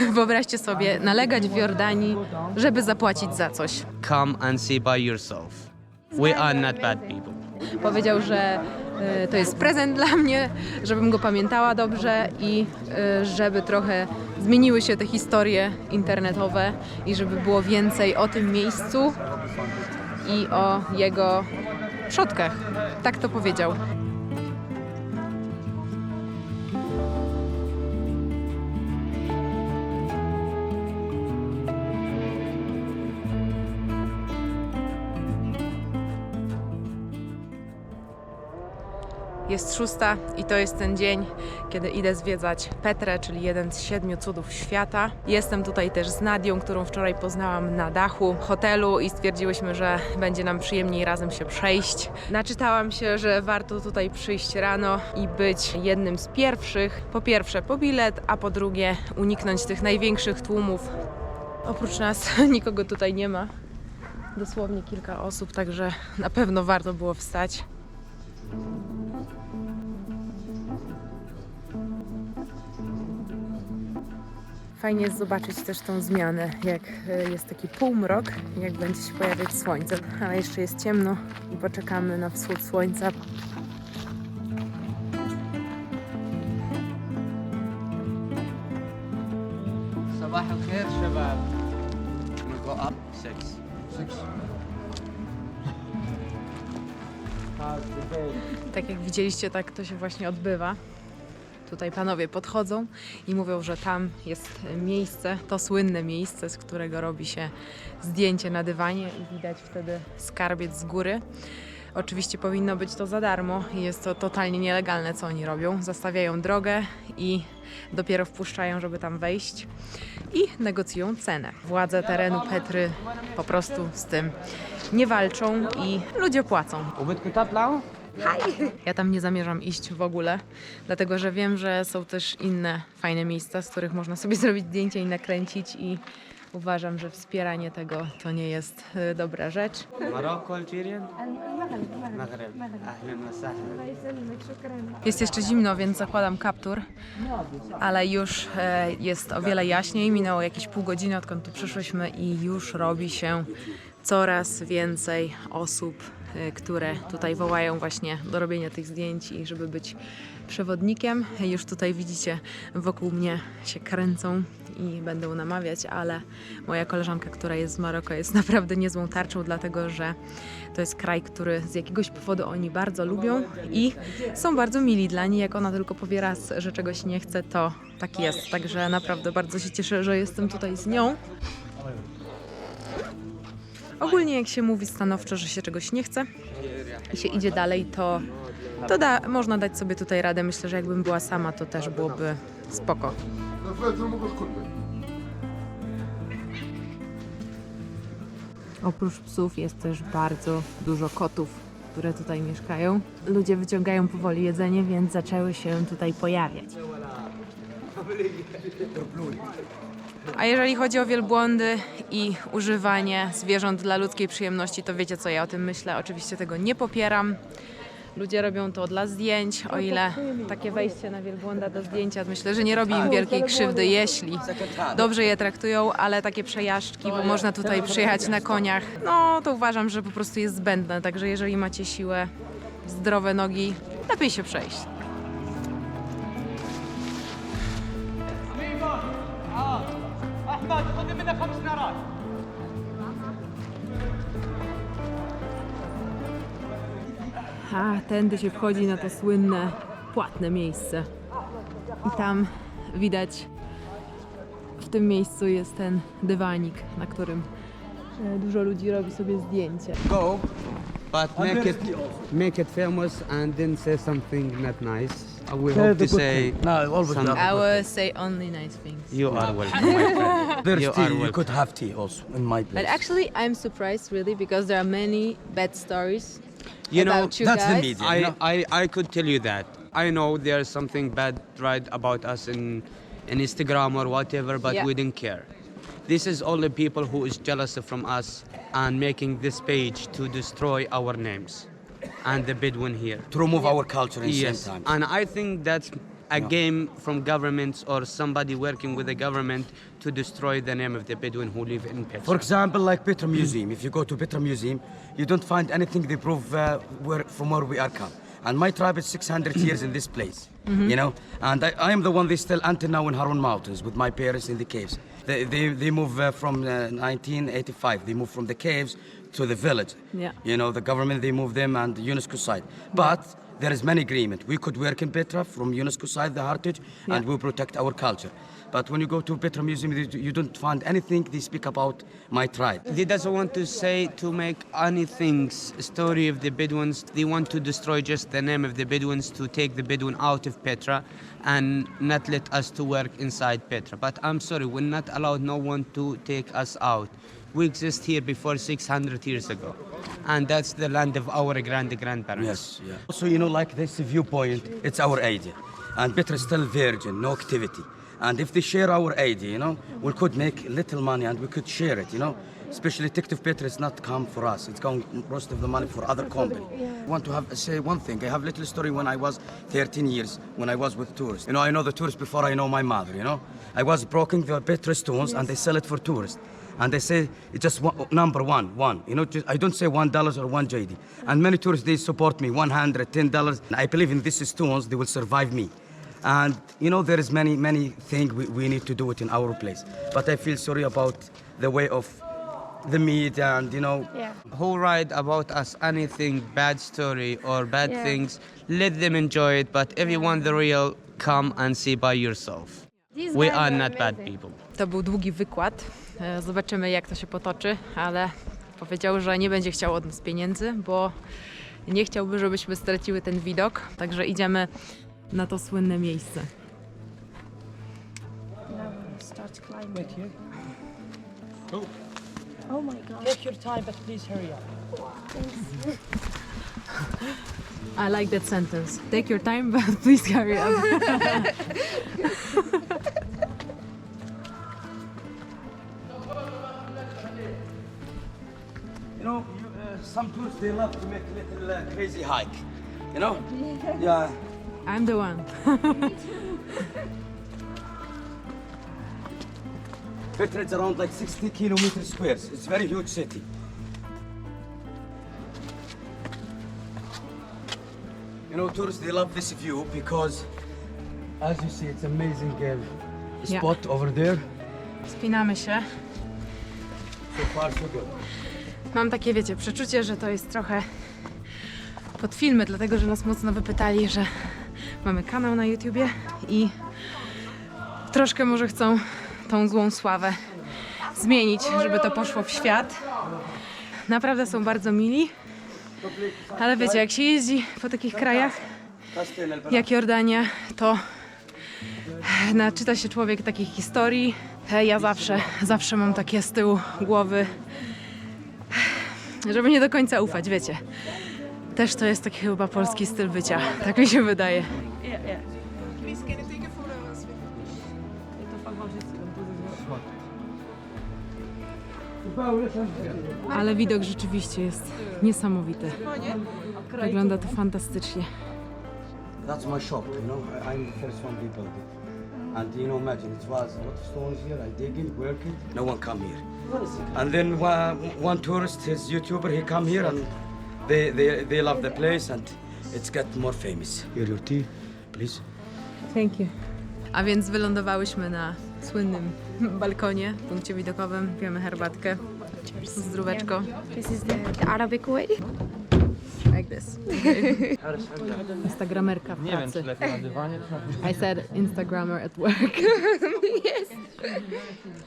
Wyobraźcie sobie, nalegać w Jordanii, żeby zapłacić za coś. Come and see by yourself. We are not bad people. Powiedział, że y, to jest prezent dla mnie, żebym go pamiętała dobrze i y, żeby trochę zmieniły się te historie internetowe i żeby było więcej o tym miejscu i o jego przodkach. Tak to powiedział. Jest szósta i to jest ten dzień, kiedy idę zwiedzać Petrę, czyli jeden z siedmiu cudów świata. Jestem tutaj też z Nadią, którą wczoraj poznałam na dachu hotelu i stwierdziłyśmy, że będzie nam przyjemniej razem się przejść. Naczytałam się, że warto tutaj przyjść rano i być jednym z pierwszych. Po pierwsze po bilet, a po drugie uniknąć tych największych tłumów. Oprócz nas nikogo tutaj nie ma. Dosłownie kilka osób, także na pewno warto było wstać. Fajnie jest zobaczyć też tą zmianę, jak e, jest taki półmrok, jak będzie się pojawiać słońce, ale jeszcze jest ciemno i poczekamy na wschód słońca. صباح الخير شباب. We go up six. Tak jak widzieliście, tak to się właśnie odbywa. tutaj panowie podchodzą i mówią, że tam jest miejsce, to słynne miejsce, z którego robi się zdjęcie na dywanie i widać wtedy skarbiec z góry. Oczywiście powinno być to za darmo i jest to totalnie nielegalne, co oni robią. Zastawiają drogę i dopiero wpuszczają, żeby tam wejść i negocjują cenę. Władze terenu Petry po prostu z tym nie walczą i ludzie płacą. Ubytku tatlał? Hi! Ja tam nie zamierzam iść w ogóle, dlatego że wiem, że są też inne fajne miejsca, z których można sobie zrobić zdjęcie i nakręcić i uważam, że wspieranie tego to nie jest y, dobra rzecz. Maroko, Algerian? Maghreb. Jest jeszcze zimno, więc zakładam kaptur, ale już e, jest o wiele jaśniej. Minęło jakieś pół godziny, odkąd tu przyszłyśmy i już robi się coraz więcej osób które tutaj wołają właśnie do robienia tych zdjęć i żeby być przewodnikiem. Już tutaj widzicie, wokół mnie się kręcą i będą namawiać, ale moja koleżanka, która jest z Maroka, jest naprawdę niezłą tarczą, dlatego że to jest kraj, który z jakiegoś powodu oni bardzo lubią i są bardzo mili dla niej. Jak ona tylko powie raz, że czegoś nie chce, to tak jest. Także naprawdę bardzo się cieszę, że jestem tutaj z nią. Ogólnie jak się mówi stanowczo, że się czegoś nie chce i się idzie dalej, to, to da, można dać sobie tutaj radę. Myślę, że jakbym była sama, to też byłoby spoko. Oprócz psów jest też bardzo dużo kotów, które tutaj mieszkają. Ludzie wyciągają powoli jedzenie, więc zaczęły się tutaj pojawiać. A jeżeli chodzi o wielbłądy i używanie zwierząt dla ludzkiej przyjemności, to wiecie co ja o tym myślę. Oczywiście tego nie popieram. Ludzie robią to dla zdjęć, o ile takie wejście na wielbłąda do zdjęcia, myślę, że nie robi im wielkiej krzywdy, jeśli dobrze je traktują, ale takie przejażdżki, bo można tutaj przyjechać na koniach, no to uważam, że po prostu jest zbędne. Także jeżeli macie siłę, zdrowe nogi, lepiej się przejść. A tędy się wchodzi na to słynne, płatne miejsce. I tam widać, w tym miejscu jest ten dywanik, na którym e, dużo ludzi robi sobie zdjęcie. Go, but make it make it famous and then say something not nice. Will hope to say No, always some- I will say only nice things. you are welcome, my friend. There's You tea. are You welcome. could have tea also in my place. But actually, I'm surprised really because there are many bad stories You know, you that's the media. I, you know? I, I could tell you that. I know there's something bad right about us in, in Instagram or whatever, but Yeah. we didn't care. This is all the people who is jealous from us and making this page to destroy our names and the Bedouin here. to remove our culture in Yes, same time. and I think that's a game from governments or somebody working with the government to destroy the name of the Bedouin who live in Petra. For example, like Petra Museum. If you go to Petra Museum, you don't find anything they prove uh, where, from where we are come. And my tribe is 600 years in this place, you know. And I, I am the one they still until now in Harun Mountains with my parents in the caves. They, they, they move uh, from uh, 1985. They moved from the caves to the village. Yeah. You know, the government they move them and UNESCO side. But there is many agreement. We could work in Petra from UNESCO side, the heritage, and we protect our culture. But when you go to Petra Museum, you you don't find anything they speak about my tribe. They doesn't want to say to make anything story of the Bedouins. They want to destroy just the name of the Bedouins to take the Bedouin out of Petra and not let us to work inside Petra. But I'm sorry, we're not allowed no one to take us out. We exist here before 600 years ago. And that's the land of our grand grandparents. Yes, yeah. Also, you know, like this viewpoint, it's our idea. And Petra is still virgin, no activity. And if they share our idea, you know, we could make little money and we could share it, you know. Especially TikTok Petra is not come for us. It's going most of the money for other company. I want to have say one thing. I have little story when I was 13 years, when I was with tourists. You know, I know the tourists before I know my mother, you know. I was broken the Petra stones and they sell it for tourists. And they say it's just one, number one, one. You know, just, I don't say one dollars or one JD. And many tourists they support me, one hundred, ten dollars. I believe in these stones, they will survive me. And you know, there is many, many things we, we need to do it in our place. But I feel sorry about the way of the media and you know. Yeah. who write about us anything bad story or bad Yeah. things let them enjoy it but if you want the real come and see by yourself These we are are not bad people To był długi wykład. E, Zobaczymy, jak to się potoczy, ale powiedział, że nie będzie chciał od nas pieniędzy, bo nie chciałby, żebyśmy straciły ten widok. Także idziemy na to słynne miejsce. Start climbing. Oh my god. Take your time, but please hurry up. I like that sentence. Take your time, but please carry up. some tourists they love to make a little uh, crazy hike. You know? Yeah. I'm the one. Petra is around like 60 kilometers squares. It's very huge city. You know, tourists they love this view because, as you see, it's amazing uh, Yeah. spot over there. Spinamy się. So far, so good. Mam takie, wiecie, przeczucie, że to jest trochę pod filmy, dlatego że nas mocno wypytali, że mamy kanał na YouTubie i troszkę może chcą tą złą sławę zmienić, żeby to poszło w świat. Naprawdę są bardzo mili, ale wiecie, jak się jeździ po takich krajach jak Jordania, to naczyta się człowiek takich historii. Ja zawsze, zawsze mam takie z tyłu głowy żeby nie do końca ufać, wiecie. Też to jest taki chyba polski styl bycia, tak mi się wydaje. Ale widok rzeczywiście jest niesamowity. Wygląda to fantastycznie. That's my shop, you know. I'm the first one they built it. And you know, imagine it was a lot of stones here. I dig it, work it. No one come here. And then uh, one tourist, his YouTuber, he come here and they, they, they love the place and it's got more famous. Here your tea, please. Thank you. A więc wylądowałyśmy na słynnym balkonie, punkcie widokowym. Pijemy herbatkę. Zdróweczko. This is the, the Arabic way. Like this. Instagramerka w pracy. lepiej na dywanie, czy I said Instagrammer at work. yes.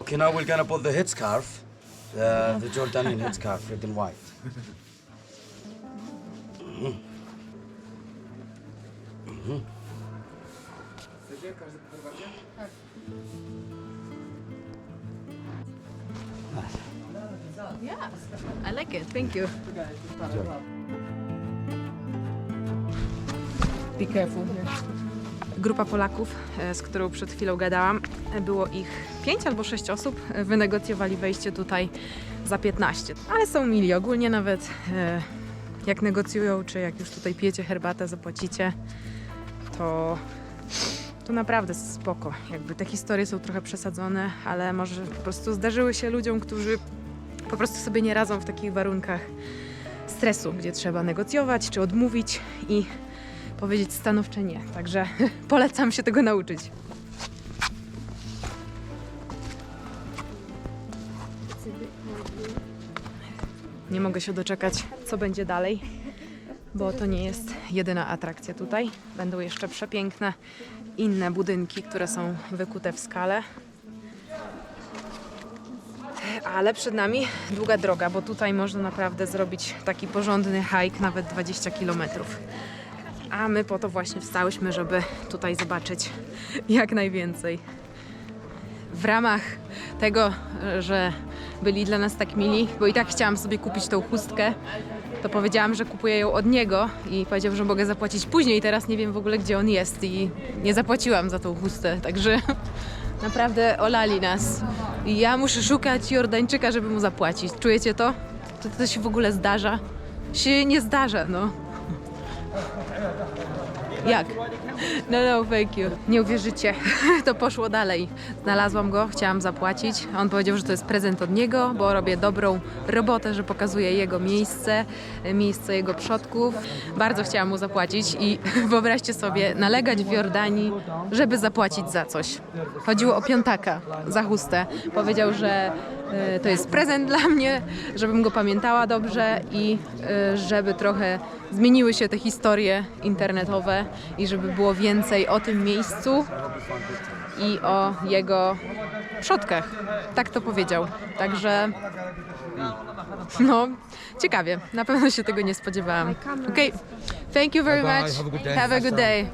Okay, now we're gonna put the headscarf, uh, the Jordanian headscarf, red and white. Mhm. I like it, thank you. Be careful. Grupa Polaków, e, z którą przed chwilą gadałam, e, było ich 5 albo 6 osób, e, wynegocjowali wejście tutaj za 15. Ale są mili, ogólnie nawet jak negocjują, czy jak już tutaj pijecie herbatę, zapłacicie, to tu naprawdę spoko. Jakby te historie są trochę przesadzone, ale może po prostu zdarzyły się ludziom, którzy po prostu sobie nie radzą w takich warunkach stresu, gdzie trzeba negocjować czy odmówić i powiedzieć stanowcze nie. Także polecam się tego nauczyć. Nie mogę się doczekać, co będzie dalej, bo to nie jest jedyna atrakcja tutaj. Będą jeszcze przepiękne inne budynki, które są wykute w skale. Ale przed nami długa droga, bo tutaj można naprawdę zrobić taki porządny hike, nawet 20 km. A my po to właśnie wstałyśmy, żeby tutaj zobaczyć jak najwięcej. W ramach tego, że byli dla nas tak mili, bo i tak chciałam sobie kupić tą chustkę, to powiedziałam, że kupuję ją od niego i powiedział, że mogę zapłacić później. Teraz nie wiem w ogóle, gdzie on jest i nie zapłaciłam za tą chustę, także naprawdę olali nas. I ja muszę szukać Jordańczyka, żeby mu zapłacić. Czujecie to? To, to się w ogóle zdarza? Się nie zdarza, no. Jak? No, no, thank you. Nie uwierzycie, to poszło dalej. Znalazłam go, chciałam zapłacić. On powiedział, że to jest prezent od niego, bo robię dobrą robotę, że pokazuję jego miejsce, miejsce jego przodków. Bardzo chciałam mu zapłacić i wyobraźcie sobie, nalegać w Jordanii, żeby zapłacić za coś. Chodziło o piątaka za chustę. Powiedział, że e, to jest prezent dla mnie, żebym go pamiętała dobrze i e, żeby trochę zmieniły się te historie internetowe i żeby było więcej o tym miejscu i o jego przodkach. Tak to powiedział. Także no, ciekawie. Na pewno się tego nie spodziewałam. Okej, thank you very much. Have a good day. Have a good day.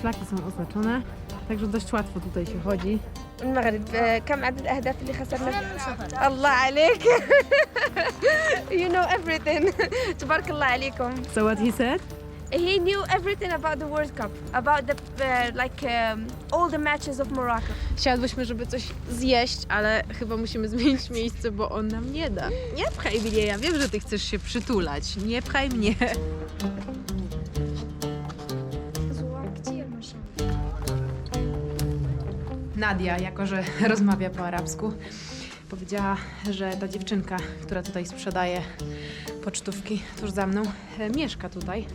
Szlaki są oznaczone, także dość łatwo tutaj się chodzi. المغرب آه، كم عدد الاهداف اللي خسرنا الله عليك you know everything تبارك الله عليكم So what he said? he knew everything about the World Cup about the uh, like um, all the matches of Morocco Siadłyśmy, żeby coś zjeść, ale chyba musimy zmienić miejsce, bo on nam nie da. Nie pchaj mnie, ja wiem, że ty chcesz się przytulać. Nie pchaj mnie. Nadia, jako że rozmawia po arabsku, powiedziała, że ta dziewczynka, która tutaj sprzedaje pocztówki tuż za mną, e, mieszka tutaj.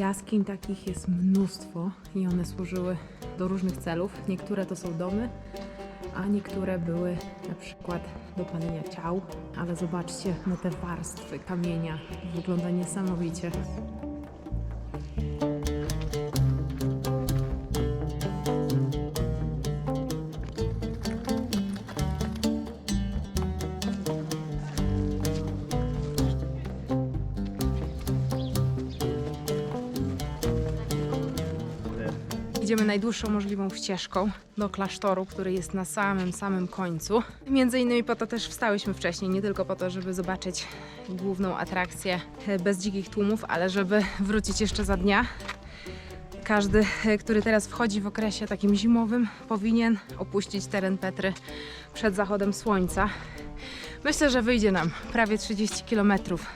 Jaskiń takich jest mnóstwo i one służyły do różnych celów. Niektóre to są domy, a niektóre były na przykład do palenia ciał. Ale zobaczcie na te warstwy kamienia. Wygląda niesamowicie. Idziemy najdłuższą możliwą ścieżką do klasztoru, który jest na samym, samym końcu. Między innymi po to też wstałyśmy wcześniej, nie tylko po to, żeby zobaczyć główną atrakcję bez dzikich tłumów, ale żeby wrócić jeszcze za dnia. Każdy, który teraz wchodzi w okresie takim zimowym, powinien opuścić teren Petry przed zachodem słońca. Myślę, że wyjdzie nam prawie 30 kilometrów.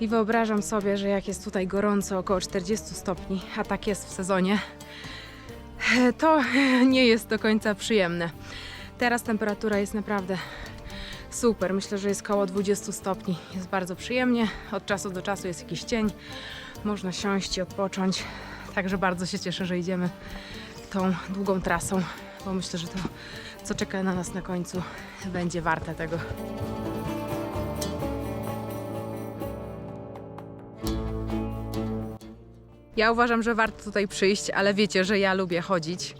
I wyobrażam sobie, że jak jest tutaj gorąco, około 40 stopni, a tak jest w sezonie, to nie jest do końca przyjemne. Teraz temperatura jest naprawdę super. Myślę, że jest koło 20 stopni. Jest bardzo przyjemnie. Od czasu do czasu jest jakiś cień. Można siąść i odpocząć. Także bardzo się cieszę, że idziemy tą długą trasą, bo myślę, że to, co czeka na nas na końcu, będzie warte tego. Ja uważam, że warto tutaj przyjść, ale wiecie, że ja lubię chodzić.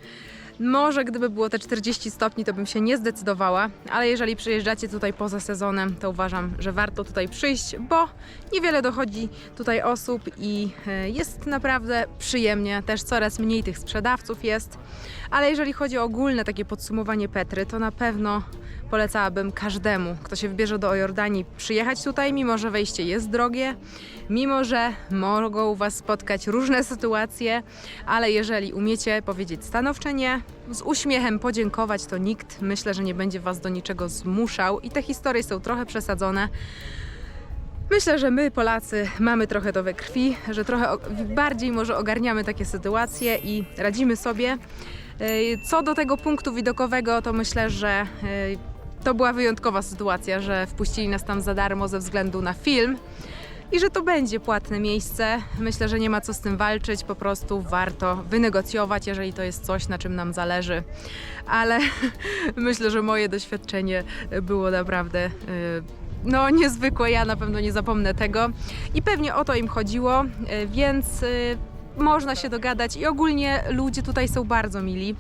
Może gdyby było te 40 stopni, to bym się nie zdecydowała, ale jeżeli przyjeżdżacie tutaj poza sezonem, to uważam, że warto tutaj przyjść, bo niewiele dochodzi tutaj osób i e, jest naprawdę przyjemnie. Też coraz mniej tych sprzedawców jest, ale jeżeli chodzi o ogólne takie podsumowanie Petry, to na pewno polecałabym każdemu, kto się wybierze do Jordanii, przyjechać tutaj, mimo że wejście jest drogie, mimo że mogą Was spotkać różne sytuacje, ale jeżeli umiecie powiedzieć stanowcze nie, z uśmiechem podziękować, to nikt myślę, że nie będzie Was do niczego zmuszał i te historie są trochę przesadzone. Myślę, że my Polacy mamy trochę to we krwi, że trochę bardziej może ogarniamy takie sytuacje i radzimy sobie. Yy, Co do tego punktu widokowego, to myślę, że yy, to była wyjątkowa sytuacja, że wpuścili nas tam za darmo ze względu na film i że to będzie płatne miejsce. Myślę, że nie ma co z tym walczyć, po prostu warto wynegocjować, jeżeli to jest coś, na czym nam zależy. Ale myślę, że moje doświadczenie było naprawdę. yy, no, niezwykłe, ja na pewno nie zapomnę tego. I pewnie o to im chodziło, yy, więc yy, można się dogadać i ogólnie ludzie tutaj są bardzo mili.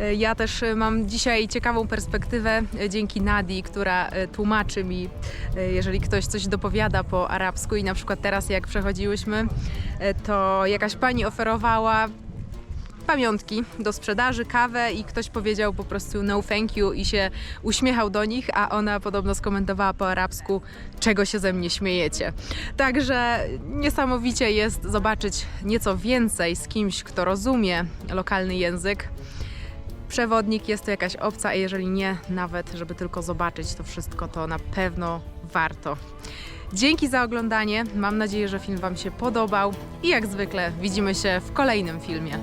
Yy, Ja też yy, mam dzisiaj ciekawą perspektywę yy, dzięki Nadi, która tłumaczy mi, jeżeli ktoś coś dopowiada po arabsku i na przykład teraz jak przechodziłyśmy, to jakaś pani oferowała pamiątki do sprzedaży, kawę i ktoś powiedział po prostu no thank you i się uśmiechał do nich, a ona podobno skomentowała po arabsku, czego się ze mnie śmiejecie. Także niesamowicie jest zobaczyć nieco więcej z kimś, kto rozumie lokalny język. Przewodnik jest to jakaś opcja, a jeżeli nie, nawet żeby tylko zobaczyć to wszystko, to na pewno warto. Dzięki za oglądanie. Mam nadzieję, że film Wam się podobał i jak zwykle widzimy się w kolejnym filmie.